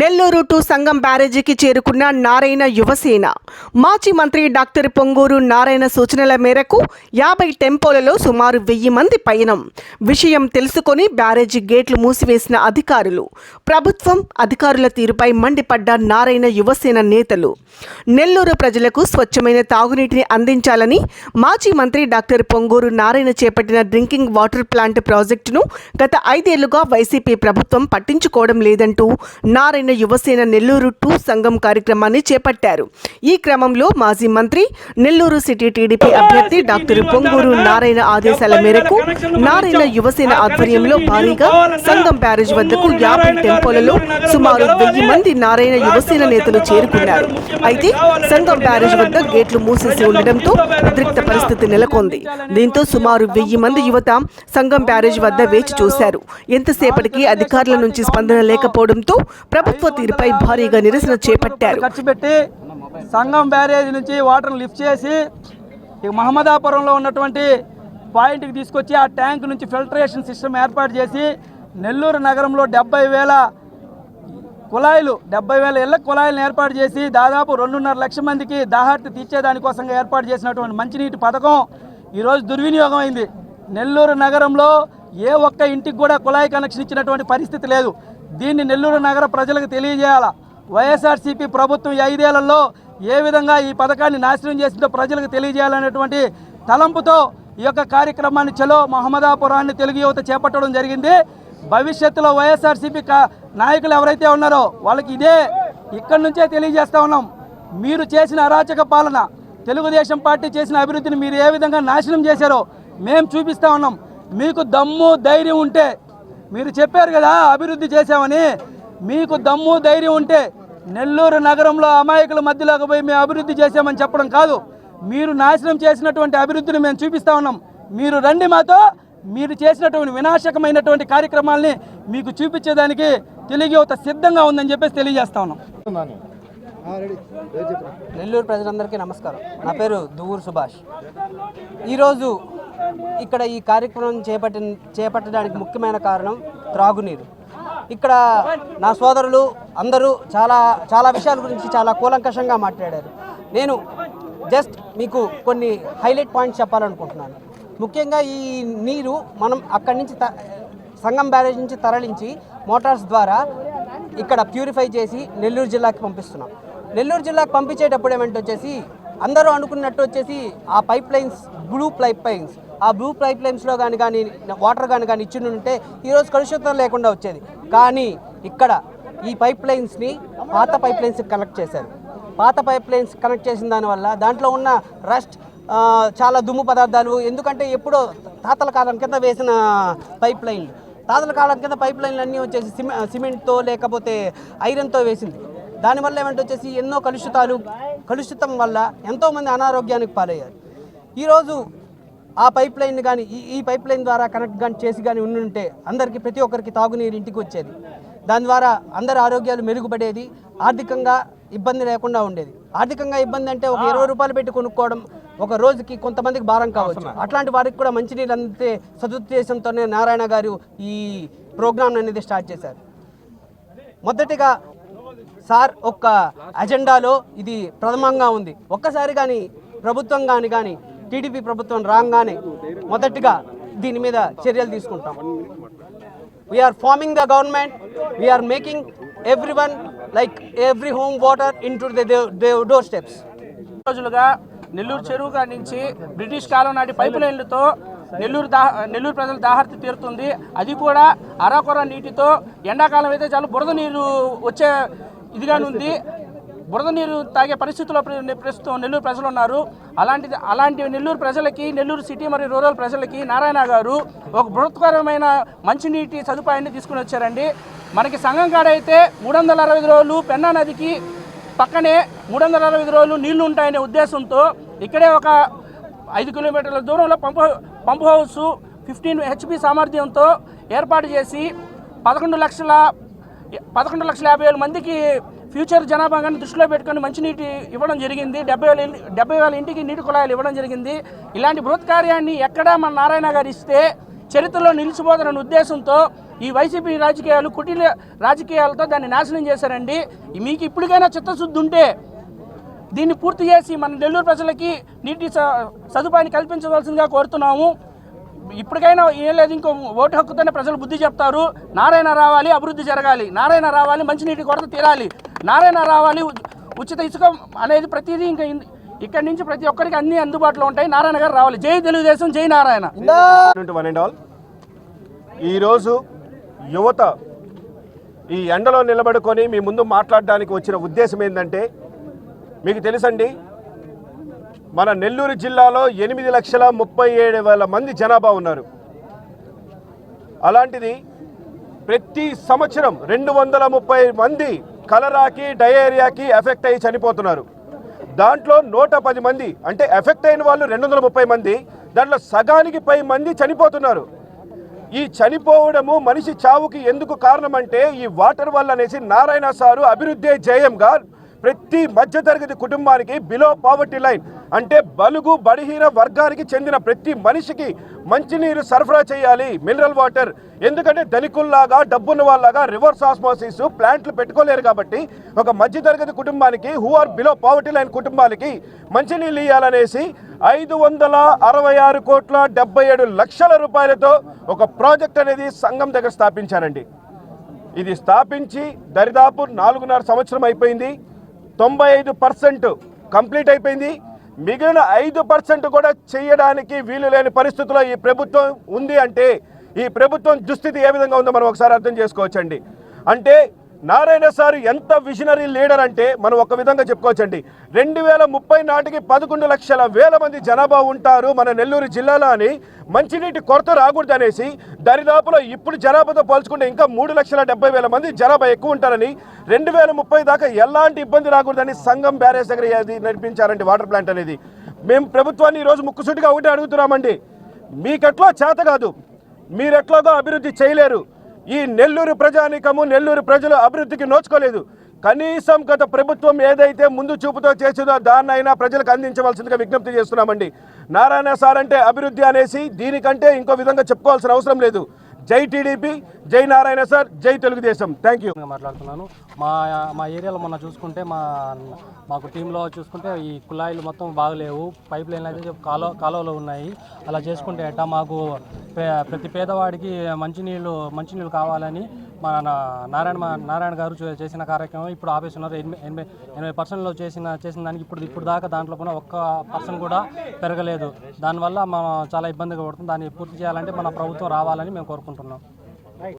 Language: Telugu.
నెల్లూరు టు సంగం బ్యారేజీకి చేరుకున్న నారాయణ యువసేన. మాజీ మంత్రి డాక్టర్ పొంగూరు నారాయణ సూచనల మేరకు యాభై టెంపోలలో సుమారు వెయ్యి మంది పయనం. విషయం తెలుసుకొని బ్యారేజీ గేట్లు మూసివేసిన అధికారులు ప్రభుత్వం అధికారుల తీరుపై మండిపడ్డ నారాయణ యువసేన నేతలు. నెల్లూరు ప్రజలకు స్వచ్ఛమైన తాగునీటిని అందించాలని మాజీ మంత్రి డాక్టర్ పొంగూరు నారాయణ చేపట్టిన డ్రింకింగ్ వాటర్ ప్లాంట్ ప్రాజెక్టును గత ఐదేళ్ళుగా వైసీపీ ప్రభుత్వం పట్టించుకోవడం లేదంటూ నారాయణ యువసేన నెల్లూరు టూ సంఘం కార్యక్రమాన్ని చేపట్టారు. ఈ క్రమంలో మాజీ మంత్రి నెల్లూరు సిటీ టీడీపీ అభ్యర్థి డాక్టర్ పొంగూరు నారాయణ ఆదేశాల మేరకు నారాయణ యువసేన ఆధ్వర్యంలో భారీగా సంఘం బ్యారేజ్ వద్దకు యాభై టెంపోలలో సుమారు వెయ్యి మంది నారాయణ యువసేన నేతలు చేరుకున్నారు. అయితే సంఘం బ్యారేజ్ వద్ద గేట్లు మూసేసి ఉండడంతో ఉద్రిక్త పరిస్థితి నెలకొంది. దీంతో సుమారు వెయ్యి మంది యువత సంఘం బ్యారేజ్ వద్ద వేచి చూశారు. ఎంతసేపటికి అధికారుల నుంచి స్పందన లేకపోవడంతో ప్రభుత్వ తీరుపై భారీగా నిరసన చేపట్టారు. ఖర్చు పెట్టి సంగం బ్యారేజ్ నుంచి వాటర్ లిఫ్ట్ చేసి మహమ్మదాపురంలో ఉన్నటువంటి పాయింట్కి తీసుకొచ్చి ఆ ట్యాంక్ నుంచి ఫిల్టరేషన్ సిస్టమ్ ఏర్పాటు చేసి నెల్లూరు నగరంలో డెబ్బై వేల కుళాయిలు డెబ్బై వేల ఇళ్ళ కుళాయిలను ఏర్పాటు చేసి దాదాపు రెండున్నర లక్ష మందికి దాహార్తి తీర్చేదానికోసంగా ఏర్పాటు చేసినటువంటి మంచినీటి పథకం ఈరోజు దుర్వినియోగం అయింది. నెల్లూరు నగరంలో ఏ ఒక్క ఇంటికి కూడా కుళాయి కనెక్షన్ ఇచ్చినటువంటి పరిస్థితి లేదు. దీన్ని నెల్లూరు నగర ప్రజలకు తెలియజేయాలా? వైఎస్ఆర్సీపీ ప్రభుత్వం ఐదేళ్ళలో ఏ విధంగా ఈ పథకాన్ని నాశనం చేసిందో ప్రజలకు తెలియజేయాలనేటువంటి తలంపుతో ఈ యొక్క కార్యక్రమాన్ని చలో మహమ్మదాపురాన్ని తెలుగు యువత చేపట్టడం జరిగింది. భవిష్యత్తులో వైఎస్ఆర్సీపీ కా- నాయకులు ఎవరైతే ఉన్నారో వాళ్ళకి ఇదే ఇక్కడి నుంచే తెలియజేస్తా ఉన్నాం. మీరు చేసిన అరాచక పాలన తెలుగుదేశం పార్టీ చేసిన అభివృద్ధిని మీరు ఏ విధంగా నాశనం చేశారో మేము చూపిస్తా ఉన్నాం. మీకు దమ్ము ధైర్యం ఉంటే మీరు చెప్పారు కదా అభివృద్ధి చేశామని. మీకు దమ్ము ధైర్యం ఉంటే నెల్లూరు నగరంలో అమాయకుల మధ్యలోకి పోయి మేము అభివృద్ధి చేశామని చెప్పడం కాదు. మీరు నాశనం చేసినటువంటి అభివృద్ధిని మేము చూపిస్తా ఉన్నాం. మీరు రండి మాతో. మీరు చేసినటువంటి వినాశకమైనటువంటి కార్యక్రమాల్ని మీకు చూపించేదానికి తెలుగు యువత సిద్ధంగా ఉందని చెప్పేసి తెలియజేస్తా ఉన్నాం. నెల్లూరు ప్రజలందరికీ నమస్కారం. నా పేరు దువ్వూరు సుభాష్. ఈరోజు ఇక్కడ ఈ కార్యక్రమం చేపట్టి చేపట్టడానికి ముఖ్యమైన కారణం త్రాగునీరు. ఇక్కడ నా సోదరులు అందరూ చాలా చాలా విషయాల గురించి చాలా కూలంకషంగా మాట్లాడారు. నేను జస్ట్ మీకు కొన్ని హైలైట్ పాయింట్స్ చెప్పాలనుకుంటున్నాను. ముఖ్యంగా ఈ నీరు మనం అక్కడి నుంచి త- సంగం బ్యారేజ్ నుంచి తరలించి మోటార్స్ ద్వారా ఇక్కడ ప్యూరిఫై చేసి నెల్లూరు జిల్లాకి పంపిస్తున్నాం. నెల్లూరు జిల్లాకి పంపించేటప్పుడు ఏమంటే వచ్చేసి అందరూ అనుకున్నట్టు వచ్చేసి ఆ pipe lines blue pipe lines ఆ బ్లూ పైప్ లైన్స్లో కానీ కానీ వాటర్ కానీ కానీ ఇచ్చి ఉంటే ఈరోజు కలుషితం లేకుండా వచ్చేది. కానీ ఇక్కడ ఈ పైప్ లైన్స్ని పాత పైప్ లైన్స్ కనెక్ట్ చేశారు. పాత పైప్ లైన్స్ కనెక్ట్ చేసిన దానివల్ల దాంట్లో ఉన్న రస్ట్ చాలా దుమ్ము పదార్థాలు ఎందుకంటే ఎప్పుడో తాతల కాలం కింద వేసిన పైప్ లైన్లు తాతల కాలం కింద పైప్ లైన్లు అన్నీ వచ్చేసి సిమె సిమెంట్తో లేకపోతే ఐరన్తో వేసింది. దానివల్ల ఏమంటే వచ్చేసి ఎన్నో కలుషితాలు కలుషితం వల్ల ఎంతోమంది అనారోగ్యానికి పాలయ్యారు. ఈరోజు ఆ పైప్ లైన్ కానీ ఈ ఈ పైప్ లైన్ ద్వారా కనెక్ట్ కానీ చేసి కానీ ఉండుంటే అందరికీ ప్రతి ఒక్కరికి తాగునీరు ఇంటికి వచ్చేది. దాని ద్వారా అందరి ఆరోగ్యాలు మెరుగుపడేది ఆర్థికంగా ఇబ్బంది లేకుండా ఉండేది. ఆర్థికంగా ఇబ్బంది అంటే ఒక ఇరవై రూపాయలు పెట్టి కొనుక్కోవడం ఒక రోజుకి కొంతమందికి భారం కావచ్చు. అట్లాంటి వారికి కూడా మంచినీళ్ళు అందితే సదుద్దేశంతోనే నారాయణ గారు ఈ ప్రోగ్రామ్ అనేది స్టార్ట్ చేశారు. మొదటిగా సార్ ఒక్క అజెండాలో ఇది ప్రథమంగా ఉంది. ఒక్కసారి కానీ ప్రభుత్వం కానీ కానీ టీడీపీ ప్రభుత్వం రాగానే మొదటిగా దీని మీద చర్యలు తీసుకుంటాం. We're farming the government we're making every one like every home water into door steps రోజులుగా నెల్లూరు చెరువు నుంచి బ్రిటిష్ కాలం నాటి పైపు లైన్లతో నెల్లూరు దా నెల్లూరు ప్రజల దాహర్తి తీరుతుంది. అది కూడా అరాకొర నీటితో ఎండాకాలం అయితే చాలా బురద నీరు వచ్చే ఇదిగానే ఉంది. బురద నీరు తాగే పరిస్థితుల్లో ప్ర- ప్రస్తుతం నెల్లూరు ప్రజలు ఉన్నారు. అలాంటిది అలాంటి నెల్లూరు ప్రజలకి నెల్లూరు సిటీ మరియు రూరల్ ప్రజలకి నారాయణ గారు ఒక బృహత్కరమైన మంచినీటి సదుపాయాన్ని తీసుకుని వచ్చారండి. మనకి సంఘం కాడైతే మూడు వందల అరవై రోజులు పెన్నా నదికి పక్కనే మూడు వందల అరవై రోజులు నీళ్ళు ఉంటాయనే ఉద్దేశంతో ఇక్కడే ఒక ఐదు కిలోమీటర్ల దూరంలో pump pump house fifteen HP సామర్థ్యంతో ఏర్పాటు చేసి పదకొండు లక్షల పదకొండు లక్షల యాభై వేల మందికి ఫ్యూచర్ జనాభాగాన్ని దృష్టిలో పెట్టుకొని మంచినీటి ఇవ్వడం జరిగింది. డెబ్బై వేల డెబ్బై వేల ఇంటికి నీటి కుళాయిలు ఇవ్వడం జరిగింది. ఇలాంటి బృహత్ కార్యాన్ని ఎక్కడా మన నారాయణ గారు ఇస్తే చరిత్రలో నిలిచిపోతున్న ఉద్దేశంతో ఈ వైసీపీ రాజకీయాలు కుటీల రాజకీయాలతో దాన్ని నాశనం చేశారండి. మీకు ఇప్పటికైనా చిత్తశుద్ధి ఉంటే దీన్ని పూర్తి చేసి మన నెల్లూరు ప్రజలకి నీటి స- సదుపాయాన్ని కల్పించవలసిందిగా కోరుతున్నాము. ఇప్పటికైనా ఏం లేదు ఇంకో ఓటు హక్కుతోనే ప్రజలు బుద్ధి చెప్తారు. నారాయణ రావాలి అభివృద్ధి జరగాలి. నారాయణ రావాలి మంచినీటి కొరత తీరాలి. నారాయణ రావాలి ఉచిత ఇసుక అనేది ప్రతిదీ ఇంకా ఇక్కడ ఇక్కడి నుంచి ప్రతి ఒక్కరికి అన్ని అందుబాటులో ఉంటాయి. నారాయణ గారు రావాలి. జై తెలుగుదేశం జై నారాయణ. One and all. ఈరోజు యువత ఈ ఎండలో నిలబడుకొని మీ ముందు మాట్లాడడానికి వచ్చిన ఉద్దేశం ఏంటంటే మీకు తెలుసండి? మన నెల్లూరు జిల్లాలో ఎనిమిది లక్షల ముప్పై ఏడు వేల మంది జనాభా ఉన్నారు. అలాంటిది ప్రతి సంవత్సరం రెండు వందల ముప్పై మంది కలరాకి డయేరియాకి ఎఫెక్ట్ అయ్యి చనిపోతున్నారు. దాంట్లో నూట పది మంది అంటే ఎఫెక్ట్ అయిన వాళ్ళు రెండు వందల ముప్పై మంది దాంట్లో సగానికి పై మంది చనిపోతున్నారు. ఈ చనిపోవడము మనిషి చావుకి ఎందుకు కారణం అంటే ఈ వాటర్ వల్ల అనేసి నారాయణ సారు అభివృద్ధి జయంగా ప్రతి మధ్యతరగతి కుటుంబానికి బిలో పావర్టీ లైన్ అంటే బలుగు బడిహీన వర్గానికి చెందిన ప్రతి మనిషికి మంచినీరు సరఫరా చేయాలి మినరల్ వాటర్ ఎందుకంటే ధనికుల్లాగా డబ్బున్న వాళ్ళగా రివర్స్ ఆస్మోసిస్ ప్లాంట్లు పెట్టుకోలేరు కాబట్టి ఒక మధ్యతరగతి కుటుంబానికి who are below poverty line కుటుంబాలకి మంచినీళ్ళు ఇవ్వాలనేసి ఐదు వందల అరవై ఆరు కోట్ల డెబ్బై ఏడు లక్షల రూపాయలతో ఒక ప్రాజెక్ట్ అనేది సంఘం దగ్గర స్థాపించారండి. ఇది స్థాపించి దరిదాపు నాలుగున్నర సంవత్సరం అయిపోయింది. తొంభై ఐదు పర్సెంట్ కంప్లీట్ అయిపోయింది. మిగిలిన ఐదు పర్సెంట్ కూడా చేయడానికి వీలు లేని పరిస్థితిలో ఈ ప్రభుత్వం ఉంది అంటే ఈ ప్రభుత్వం దుస్థితి ఏ విధంగా ఉందో మనం ఒకసారి అర్థం చేసుకోవచ్చండి. అంటే నారాయణ సార్ ఎంత విజనరీ లీడర్ అంటే మనం ఒక విధంగా చెప్పుకోవచ్చండి. రెండు వేల ముప్పై నాటికి పదకొండు లక్షల వేల మంది జనాభా ఉంటారు మన నెల్లూరు జిల్లాలో అని మంచినీటి కొరత రాకూడదు అనేసి దరిదాపులో ఇప్పుడు జనాభాతో పోల్చుకుంటే ఇంకా మూడు లక్షల డెబ్బై వేల మంది జనాభా ఎక్కువ ఉంటారని రెండు వేల ముప్పై దాకా ఎలాంటి ఇబ్బంది రాకూడదని సంఘం బ్యారేజ్ దగ్గర నడిపించారండి వాటర్ ప్లాంట్ అనేది. మేము ప్రభుత్వాన్ని ఈరోజు ముక్కుసూటిగా ఒకటి అడుగుతున్నామండి. మీకెట్లో చేత కాదు. మీరెట్లాగో అభివృద్ధి చేయలేరు. ఈ నెల్లూరు ప్రజానికము నెల్లూరు ప్రజలు అభివృద్ధికి నోచుకోలేదు. కనీసం గత ప్రభుత్వం ఏదైతే ముందు చూపుతో చేసిందో దాన్నైనా ప్రజలకు అందించవలసిందిగా విజ్ఞప్తి చేస్తున్నామండి. నారాయణ సార్ అంటే అభివృద్ధి అనేసి దీనికంటే ఇంకో విధంగా చెప్పుకోవాల్సిన అవసరం లేదు. జై టీడీపీ జై నారాయణ సార్ జై తెలుగుదేశం. థ్యాంక్ యూ మాట్లాడుతున్నాను. మా మా ఏరియాలో మొన్న చూసుకుంటే మా మాకు టీంలో చూసుకుంటే ఈ కుళాయిలు మొత్తం బాగలేవు. పైప్ లైన్లు అయితే కాలువ కాలువలో ఉన్నాయి. అలా చేసుకుంటే ఎట్టా మాకు ప్రతి పేదవాడికి మంచినీళ్ళు మంచినీళ్ళు కావాలని మన నారాయణ మా- నారాయణ గారు చేసిన కార్యక్రమం ఇప్పుడు ఆపేస్తున్నారు. ఎనభై ఎనభై ఎనభై పర్సెంట్లో చేసిన చేసిన దానికి ఇప్పుడు ఇప్పుడు దాకా దాంట్లో కూడా ఒక్క పర్సెంట్ కూడా పెరగలేదు. దానివల్ల మనం చాలా ఇబ్బందిగా పడుతుంది. దాన్ని పూర్తి చేయాలంటే మన ప్రభుత్వం రావాలని మేము కోరుకుంటున్నాం. no